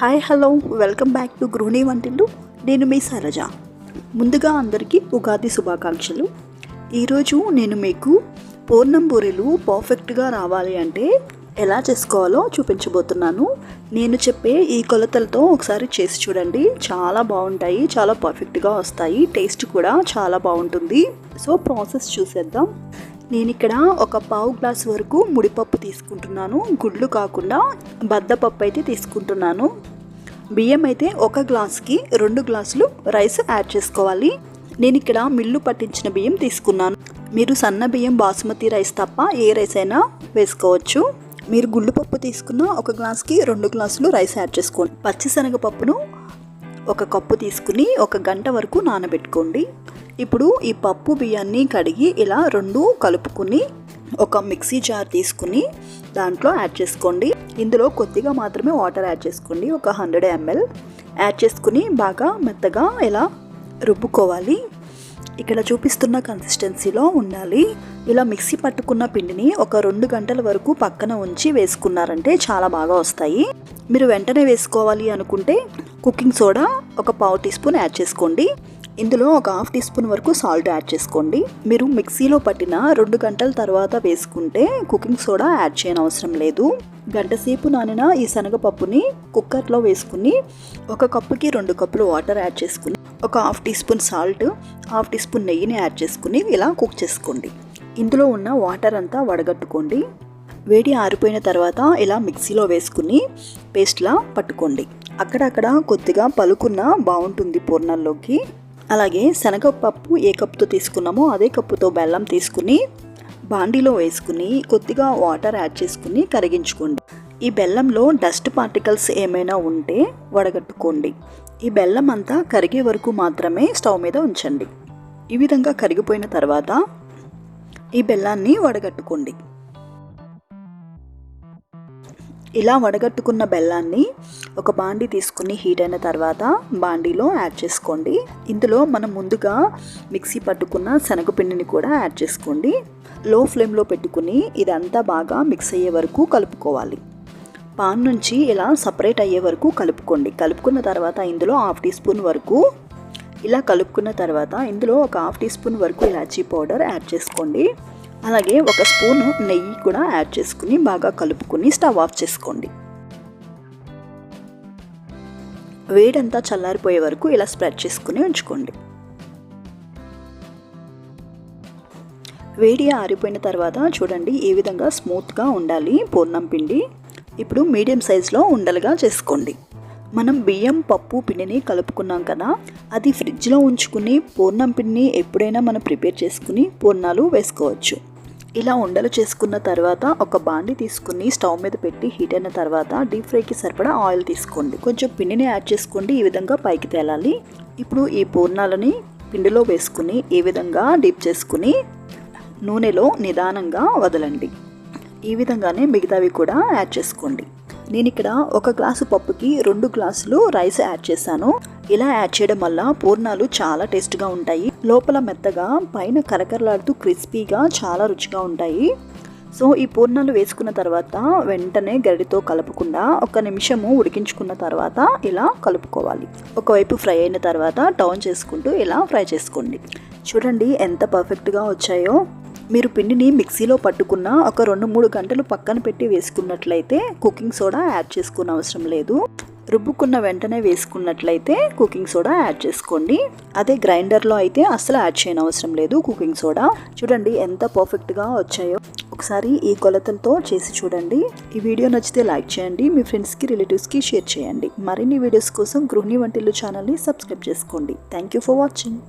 Hi hello. Welcome back to Gruhini Vantillu. నేను మీ సరజ. ముందుగా అందరికీ ఉగాది శుభాకాంక్షలు. ఈరోజు నేను మీకు పూర్ణం బూరెలు పర్ఫెక్ట్గా రావాలి అంటే ఎలా చేసుకోవాలో చూపించబోతున్నాను. నేను చెప్పే ఈ కొలతలతో ఒకసారి చేసి చూడండి. చాలా బాగుంటాయి చాలా పర్ఫెక్ట్గా వస్తాయి. టేస్ట్ కూడా చాలా బాగుంటుంది. సో ప్రాసెస్ చూసేద్దాం. నేను ఇక్కడ ఒక పావు గ్లాస్ వరకు ముడిపప్పు తీసుకుంటున్నాను. గుడ్లు కాకుండా బద్దపప్పు అయితే తీసుకుంటున్నాను. బియ్యం అయితే ఒక గ్లాస్కి రెండు గ్లాసులు రైస్ యాడ్ చేసుకోవాలి. నేను ఇక్కడ మిల్లు పట్టించిన బియ్యం తీసుకున్నాను. మీరు సన్న బియ్యం బాసుమతి రైస్ తప్ప ఏ రైస్ అయినా వేసుకోవచ్చు. మీరు గుళ్ళు పప్పు తీసుకున్న ఒక గ్లాస్కి రెండు గ్లాసులు రైస్ యాడ్ చేసుకోండి. పచ్చిశనగపప్పును ఒక కప్పు తీసుకుని ఒక గంట వరకు నానబెట్టుకోండి. ఇప్పుడు ఈ పప్పు బియ్యాన్ని కడిగి ఇలా రెండు కలుపుకుని ఒక మిక్సీ జార్ తీసుకుని దాంట్లో యాడ్ చేసుకోండి. ఇందులో కొద్దిగా మాత్రమే వాటర్ యాడ్ చేసుకోండి. ఒక హండ్రెడ్ ఎంఎల్ యాడ్ చేసుకుని బాగా మెత్తగా ఇలా రుబ్బుకోవాలి. ఇక్కడ చూపిస్తున్న కన్సిస్టెన్సీలో ఉండాలి. ఇలా మిక్సీ పట్టుకున్న పిండిని ఒక రెండు గంటల వరకు పక్కన ఉంచి వేసుకున్నారంటే చాలా బాగా వస్తాయి. మీరు వెంటనే వేసుకోవాలి అనుకుంటే కుకింగ్ సోడా ఒక పావు టీ స్పూన్ యాడ్ చేసుకోండి. ఇందులో ఒక హాఫ్ టీ స్పూన్ వరకు సాల్ట్ యాడ్ చేసుకోండి. మీరు మిక్సీలో పట్టిన రెండు గంటల తర్వాత వేసుకుంటే కుకింగ్ సోడా యాడ్ చేయని అవసరం లేదు. గంట సేపు నానిన ఈ శనగపప్పుని కుక్కర్లో వేసుకుని ఒక కప్పుకి రెండు కప్పులు వాటర్ యాడ్ చేసుకుని ఒక half teaspoon salt half teaspoon నెయ్యిని యాడ్ చేసుకుని ఇలా కుక్ చేసుకోండి. ఇందులో ఉన్న వాటర్ అంతా వడగట్టుకోండి. వేడి ఆరిపోయిన తర్వాత ఇలా మిక్సీలో వేసుకుని పేస్ట్లా పట్టుకోండి. అక్కడక్కడ కొద్దిగా పలుకున్న బాగుంటుంది పూర్ణాల్లోకి. అలాగే శనగపప్పు ఏ కప్పుతో తీసుకున్నామో అదే కప్పుతో బెల్లం తీసుకుని బాండీలో వేసుకుని కొద్దిగా వాటర్ యాడ్ చేసుకుని కరిగించుకోండి. ఈ బెల్లంలో డస్ట్ పార్టికల్స్ ఏమైనా ఉంటే వడగట్టుకోండి. ఈ బెల్లం అంతా కరిగే వరకు మాత్రమే స్టవ్ మీద ఉంచండి. ఈ విధంగా కరిగిపోయిన తర్వాత ఈ బెల్లాన్ని వడగట్టుకోండి. ఇలా వడగట్టుకున్న బెల్లాన్ని ఒక బాండీ తీసుకుని హీట్ అయిన తర్వాత బాండీలో యాడ్ చేసుకోండి. ఇందులో మనం ముందుగా మిక్సీ పట్టుకున్న శనగపిండిని కూడా యాడ్ చేసుకోండి. లో ఫ్లేమ్లో పెట్టుకుని ఇదంతా బాగా మిక్స్ అయ్యే వరకు కలుపుకోవాలి. పాన్ నుంచి ఇలా సపరేట్ అయ్యే వరకు కలుపుకోండి. కలుపుకున్న తర్వాత ఇందులో హాఫ్ టీ స్పూన్ వరకు ఇలా కలుపుకున్న తర్వాత ఇందులో ఒక హాఫ్ టీ స్పూన్ వరకు ఇలాచీ పౌడర్ యాడ్ చేసుకోండి. అలాగే ఒక స్పూన్ నెయ్యి కూడా యాడ్ చేసుకుని బాగా కలుపుకుని స్టవ్ ఆఫ్ చేసుకోండి. వేడంతా చల్లారిపోయే వరకు ఇలా స్ప్రెడ్ చేసుకుని ఉంచుకోండి. వేడి ఆరిపోయిన తర్వాత చూడండి ఏ విధంగా స్మూత్గా ఉండాలి పూర్ణం పిండి. ఇప్పుడు మీడియం సైజులో ఉండలుగా చేసుకోండి. మనం బియ్యం పప్పు పిండిని కలుపుకున్నాం కదా అది ఫ్రిడ్జ్లో ఉంచుకుని పూర్ణం పిండిని ఎప్పుడైనా మనం ప్రిపేర్ చేసుకుని పూర్ణాలు వేసుకోవచ్చు. ఇలా ఉండలు చేసుకున్న తర్వాత ఒక బాండి తీసుకుని స్టవ్ మీద పెట్టి హీట్ అయిన తర్వాత డీప్ ఫ్రైకి సరిపడా ఆయిల్ తీసుకోండి. కొంచెం పిండిని యాడ్ చేసుకోండి ఈ విధంగా పైకి తేలాలి. ఇప్పుడు ఈ పూర్ణాలని పిండిలో వేసుకుని ఈ విధంగా డీప్ చేసుకుని నూనెలో నిదానంగా వదలండి. ఈ విధంగానే మిగతావి కూడా యాడ్ చేసుకోండి. నేను ఇక్కడ ఒక గ్లాసు పప్పుకి రెండు గ్లాసులు రైస్ యాడ్ చేశాను. ఇలా యాడ్ చేయడం వల్ల పూర్ణాలు చాలా టేస్ట్గా ఉంటాయి. లోపల మెత్తగా పైన కరకరలాడుతూ క్రిస్పీగా చాలా రుచిగా ఉంటాయి. సో ఈ పూర్ణాలు వేసుకున్న తర్వాత వెంటనే గరిడితో కలపకుండా ఒక నిమిషము ఉడికించుకున్న తర్వాత ఇలా కలుపుకోవాలి. ఒకవైపు ఫ్రై అయిన తర్వాత టౌన్ చేసుకుంటూ ఇలా ఫ్రై చేసుకోండి. చూడండి ఎంత పర్ఫెక్ట్గా వచ్చాయో. మీరు పిండిని మిక్సీలో పట్టుకున్న ఒక రెండు మూడు గంటలు పక్కన పెట్టి వేసుకున్నట్లయితే కుకింగ్ సోడా యాడ్ చేసుకున్న అవసరం లేదు. రుబ్బుకున్న వెంటనే వేసుకున్నట్లయితే కుకింగ్ సోడా యాడ్ చేసుకోండి. అదే గ్రైండర్లో అయితే అస్సలు యాడ్ చేయని అవసరం లేదు కుకింగ్ సోడా. చూడండి ఎంత పర్ఫెక్ట్గా వచ్చాయో. ఒకసారి ఈ కొలతలతో చేసి చూడండి. ఈ వీడియో నచ్చితే లైక్ చేయండి. మీ ఫ్రెండ్స్కి రిలేటివ్స్కి షేర్ చేయండి. మరిన్ని వీడియోస్ కోసం గృహిణి వంటిల్లు ఛానల్ని సబ్స్క్రైబ్ చేసుకోండి. Thank you for watching.